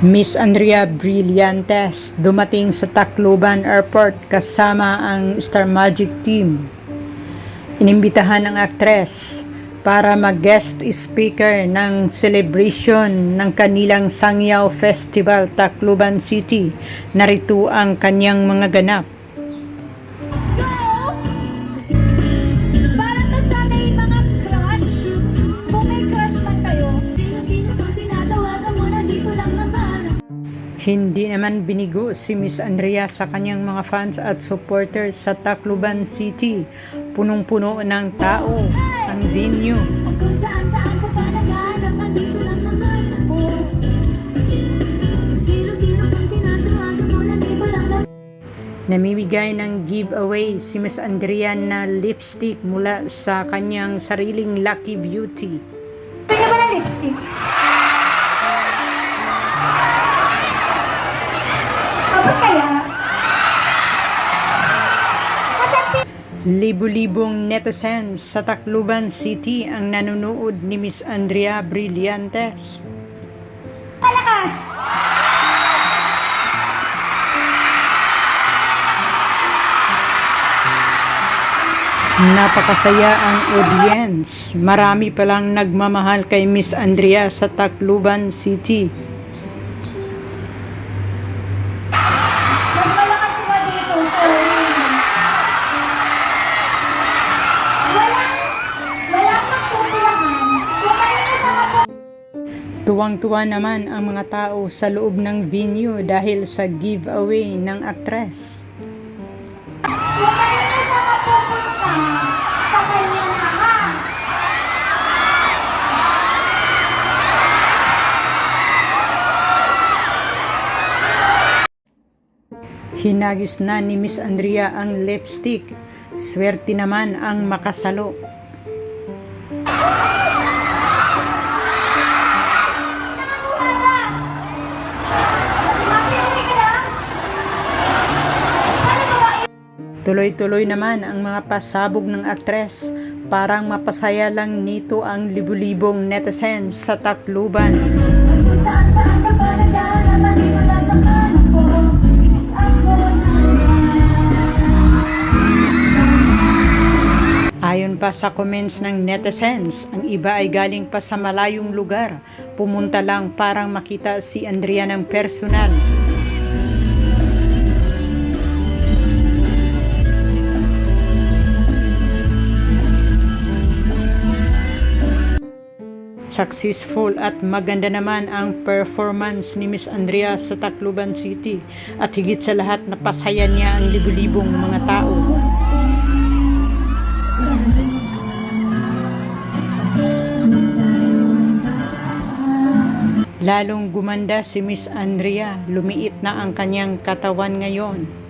Miss Andrea Brillantes dumating sa Tacloban Airport kasama ang Star Magic Team. Inimbitahan ang aktres para mag-guest speaker ng celebration ng kanilang Sangyaw Festival Tacloban City. Narito ang kanyang mga ganap. Hindi naman binigo si Miss Andrea sa kanyang mga fans at supporters sa Tacloban City. Punong-puno ng tao ang venue. Namimigay ng giveaway si Miss Andrea na lipstick mula sa kanyang sariling Lucky Beauty. Pwede ba na lipstick? Masarap Libo-libong netizens sa Tacloban City ang nanonood ni Miss Andrea Brillantes. Malakas! Napakasaya ang audience. Marami palang nagmamahal kay Miss Andrea sa Tacloban City. Tuwang-tuwa naman ang mga tao sa loob ng venue dahil sa giveaway ng aktres. Kung kanino siya mapupunta, sa kanya na ha. Hinagis na ni Miss Andrea ang lipstick. Swerte naman ang makasalo. Nanganguha Tuloy-tuloy naman ang mga pasabog ng aktres. Parang mapasaya lang nito ang libu-libong netizens sa Tacloban. Ayon pa sa comments ng netizens, ang iba ay galing pa sa malayong lugar. Pumunta lang parang makita si Andrea ng personal. Successful at maganda naman ang performance ni Miss Andrea sa Tacloban City at higit sa lahat napasaya niya ang libu-libong mga tao. Lalong gumanda si Miss Andrea, lumiit na ang kanyang katawan ngayon.